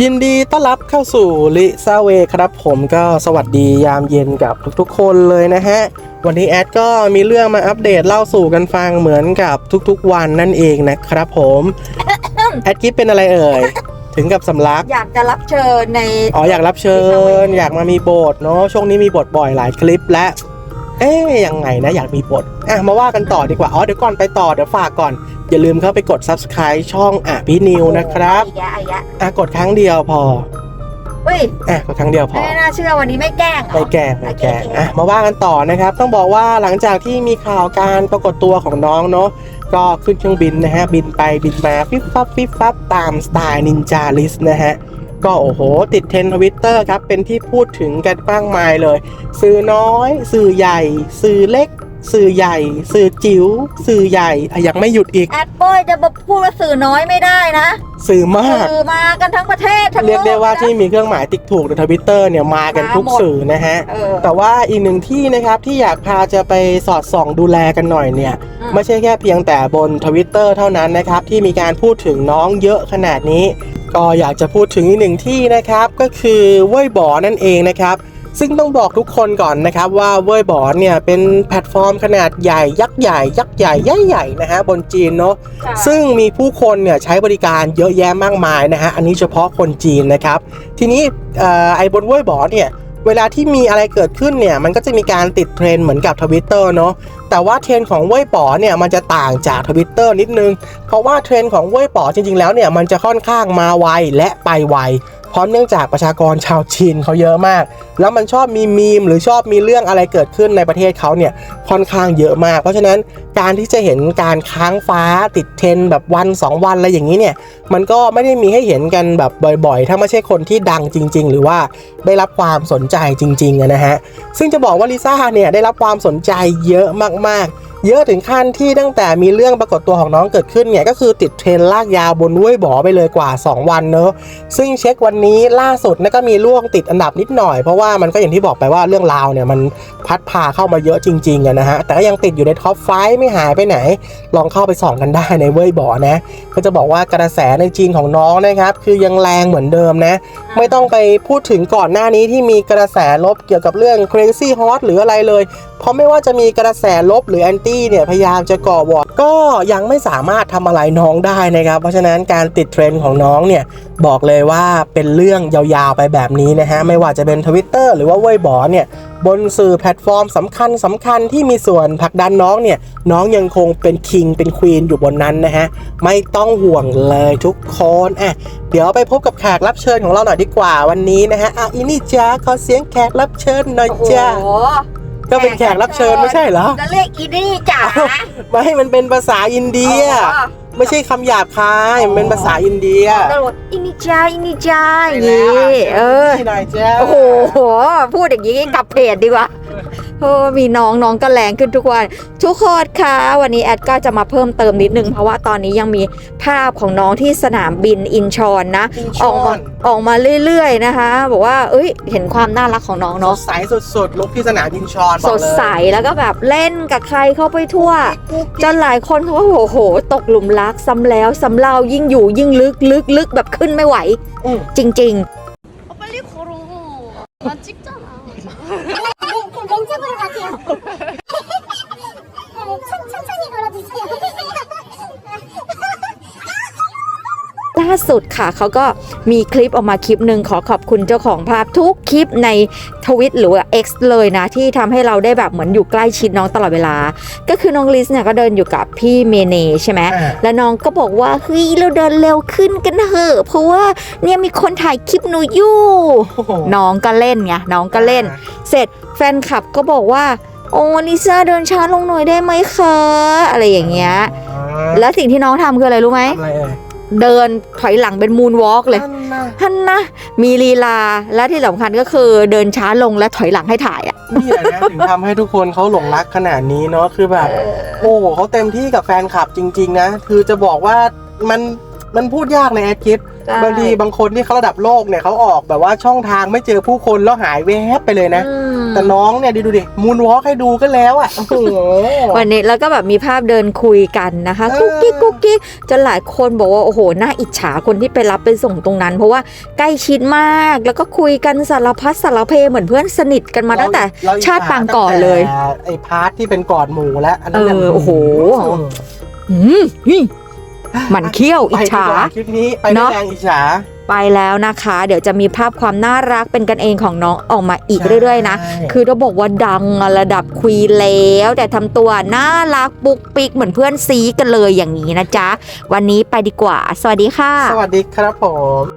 ยินดีต้อนรับเข้าสู่ลิซาเวครับ ผมก็สวัสดียามเย็นกับทุกๆ คนเลยนะฮะ วันนี้แอดก็มีเรื่องมาอัปเดตเล่าสู่กันฟังเหมือนกับทุกๆ วันนั่นเองนะครับผม แอดกิฟเป็นอะไรเอ่ย ถึงกับสำลัก อยากจะรับเชิญใน อ๋ออยากรับเชิญ อยากมามีบทเนาะช่วงนี้มีบทบ่อยหลายคลิปและเอ๊ยยังไงนะอยากมีบทอะมาว่ากันต่อดีกว่าอ๋อเดี๋ยวก่อนไปต่อเดี๋ยวฝากก่อน อย่าลืมเข้าไปกด subscribe ช่องอะพี่นิวนะครับอีกแล้วอีกแล้วอะกดครั้งเดียวพอเฮ้ยอะกดครั้งเดียวพอไม่น่าเชื่อวันนี้ไม่แกล้งเหรอ ไม่แกล้งไม่แกล้งโอเคอะมาว่ากันต่อนะครับ ต้องบอกว่าหลังจากที่มีข่าวการปรากฏตัวของน้องเนาะก็ขึ้นเครื่องบินนะฮะ บินไปบินมาฟิบฟับฟิบฟับตามสไตล์นินจาลิสนะฮะก็โอ้โห ติดเทรนทวิตเตอร์ Twitter ครับ เป็นที่พูดถึงกันมากมายเลย สื่อน้อย สื่อใหญ่ สื่อเล็ก สื่อใหญ่ สื่อจิ๋วสื่อใหญ่อะยังไม่หยุดอีก แอดโบยจะมาพูดว่าสื่อน้อยไม่ได้นะสื่อมาก สื่อมากันทั้งประเทศทั้งโลเรียกได้ว่านะที่มีเครื่องหมายติ๊กถูกในทวิตเตอร์เนี่ยมากันทุกมาหมดสื่อนะฮะ เออแต่ว่าอีกหนึ่งที่นะครับที่อยากพาจะไปสอดส่องดูแลกันหน่อยเนี่ย อืม ไม่ใช่แค่เพียงแต่บนทวิตเตอร์เท่านั้นนะครับ ที่มีการพูดถึงน้องเยอะขนาดนี้ ก็อยากจะพูดถึงอีกหนึ่งที่นะครับ ก็คือเว่ยบอนั่นเองนะครับ ซึ่งต้องบอกทุกคนก่อนนะครับว่าเว่ยบอเนี่ยเป็นแพลตฟอร์มขนาดใหญ่ยักษ์ใหญ่ยักษ์ใหญ่ใหญ่ใหญ่ๆนะฮะบนจีนเนาะค่ะซึ่งมีผู้คนเนี่ยใช้บริการเยอะแยะมากมายนะฮะอันนี้เฉพาะคนจีนนะครับ ทีนี้เอ่อไอ้บนเว่ยบอเนี่ยเวลาที่มีอะไรเกิดขึ้นเนี่ยมันก็จะมีการติดเทรนด์เหมือนกับทวิตเตอร์เนาะแต่ว่าเทรนด์ของเว่ยป๋อเนี่ยมันจะต่างจากทวิตเตอร์นิดนึง เพราะว่าเทรนด์ของเว่ยป๋อจริงๆแล้วเนี่ยมันจะค่อนข้างมาไวและไปไว เพราะเนื่องจากประชากรชาวจีนเขาเยอะมาก แล้วมันชอบมีมีมหรือชอบมีเรื่องอะไรเกิดขึ้นในประเทศเขาเนี่ยค่อนข้างเยอะมาก เพราะฉะนั้นการที่จะเห็นการค้างฟ้าติดเทรนแบบวัน 2 วันอะไรอย่างนี้เนี่ยมันก็ไม่ได้มีให้เห็นกันแบบบ่อยๆ ถ้าไม่ใช่คนที่ดังจริง ๆ หรือว่าได้รับความสนใจจริงๆนะฮะซึ่งจะบอกว่าลิซ่าเนี่ยได้รับความสนใจเยอะมากๆ เยอะถึงขั้นที่ตั้งแต่มีเรื่องปรากฏตัวของน้องเกิดขึ้นเนี่ยก็คือติดเทรนลากยาวบนเว่ยบอไปเลยกว่า 2 วันเนอะซึ่งเช็ควันนี้ล่าสุดนะก็มีล่วงติดอันดับนิดหน่อยเพราะว่ามันก็อย่างที่บอกไปว่าเรื่องราวเนี่ยมันพัดพาเข้ามาเยอะจริงๆอะนะฮะแต่ก็ยังติดอยู่ในท็อปไฟไม่หายไปไหน ลองเข้าไปส่องกันได้ในเว่ยบอนะ ก็จะบอกว่ากระแสในจีนของน้องนะครับคือยังแรงเหมือนเดิมนะ ไม่ต้องไปพูดถึงก่อนหน้านี้ที่มีกระแสลบเกี่ยวกับเรื่อง crazy hot หรืออะไรเลย เพราะไม่ว่าจะมีกระแสลบหรือแอนตี้เนี่ยพยายามจะก่อวอร์ดก็ยังไม่สามารถทำอะไรน้องได้นะครับ เพราะฉะนั้นการติดเทรนด์ของน้องเนี่ยบอกเลยว่าเป็นเรื่องยาวๆไปแบบนี้นะฮะไม่ว่าจะเป็น Twitter หรือว่าเว่ยบอเนี่ยบนสื่อแพลตฟอร์มสำคัญสำคัญที่มีส่วนผลักดันน้องเนี่ยน้องยังคงเป็นคิงเป็นควีนอยู่บนนั้นนะฮะ ไม่ต้องห่วงเลยทุกคนอะเดี๋ยวไปพบกับแขกรับเชิญของเราหน่อยดีกว่าวันนี้นะฮะอะอินี่จ้าขอเสียงแขกรับเชิญหน่อยโอ้โหจ้า ก็เป็นแขกรับเชิญไม่ใช่เหรอจะเรียกอีนี่จ๋าไม่ให้มันเป็นภาษาอินเดีย ไม่ใช่คำหยาบคายมันเป็นภาษาอินเดียตลอดอีนี่จ้าอีนี่จ้าอใช่ย่างแล้วนี้อะเออนี่หน่อยจ้าโอ้โหพูดอย่างนี้กลับเพจดีกว่า เออมีน้องน้องก็แรงขึ้นทุกวัน ทุกคนคะ วันนี้แอดก็จะมาเพิ่มเติมนิดนึง เพราะว่าตอนนี้ยังมีภาพของน้องที่สนามบินอินชอนนะอินชอออกมานออกมาเรื่อยๆนะคะ บอกว่าเอ้ย เห็นความน่ารักของน้องสเนาะดใสสุดๆลุกที่สนามบินชอนบสอกดเลยใสแล้วก็แบบเล่นกับใครเข้าไปทั่ว จนหลายคนเขาว่าโอ้โห ตกหลุมรักซ้ำแล้วซ้ำเล่ายิ่งอยู่ยิ่งลึกลึกลึกแบบขึ้นไม่ไหวอืมจริง 아, 쫓아보는 것 같아요. สุดค่ะเขาก็มีคลิปออกมาคลิปหนึ่งขอขอบคุณเจ้าของภาพทุกคลิปในทวิตหรือว่า X เลยนะ ที่ทำให้เราได้แบบเหมือนอยู่ใกล้ชิดน้องตลอดเวลา ก็คือน้องลิสเนี่ยก็เดินอยู่กับพี่เมเนใช่ไหมอ่าแล้วน้องก็บอกว่าเฮ้ยเราเดินเร็วขึ้นกันเถอะเพราะว่าเนี่ยมีคนถ่ายคลิปหนูอยู่โอ้โหน้องก็เล่นไงน้องก็เล่น เสร็จแฟนคลับก็บอกว่าโอ้ลิซ่าเดินช้าลงหน่อยได้ไหมคะ อะไรอย่างเงี้ยอ่าแล้วสิ่งที่น้องทำคืออะไรรู้ไหมทำอะไร เอ่ยเดินถอยหลังเป็นมูนวอล์กเลยนั่นน่ะท่านนะมีลีลาและที่สำคัญก็คือเดินช้าลงและถอยหลังให้ถ่ายอะนี่แหละนะถึงทำให้ทุกคนเขาหลงรักขนาดนี้เนาะคือแบบ โอ้โหเขาเต็มที่กับแฟนคลับจริง ๆ นะ คือจะบอกว่ามันมันพูดยากในแอดคิดใช่บางทีบางคนที่เขาระดับโลกเนี่ยเขาออกแบบว่าช่องทางไม่เจอผู้คนแล้วหายแวบไปเลยนะอืม แต่น้องเนี่ยดูดิมูนวอล์กให้ดูก็แล้วอะโอ้โหวันนี้แล้วก็แบบมีภาพเดินคุยกันนะคะเออกุ๊กกิ๊กกุ๊กกิ๊กจนหลายคนบอกว่าโอ้โหน่าอิจฉาคนที่ไปรับไปส่งตรงนั้น เพราะว่าใกล้ชิดมากแล้วก็คุยกันสารพัดสารเพเหมือนเพื่อนสนิทกันมาตั้งแต่เรอิจฉชาติปางก่อนเลยตั้งแต่ไอ้พาร์ทที่เป็นกอดหมูแล้วอันนั้นนี่ยเออโอ้โหอืมนี่หมันเขี้ยวอิจฉาไปดีกว่คลิปนี้ไปเนด้วยอะแรงอิจฉา ไปแล้วนะคะ เดี๋ยวจะมีภาพความน่ารักเป็นกันเองของน้องออกมาอีกเรื่อยๆนะใช่คือต้องบอกว่าดังระดับควีนแล้ว แต่ทำตัวน่ารักปุกปิกเหมือนเพื่อนซีกันเลยอย่างนี้นะจ๊ะ วันนี้ไปดีกว่า สวัสดีค่ะ สวัสดีครับผม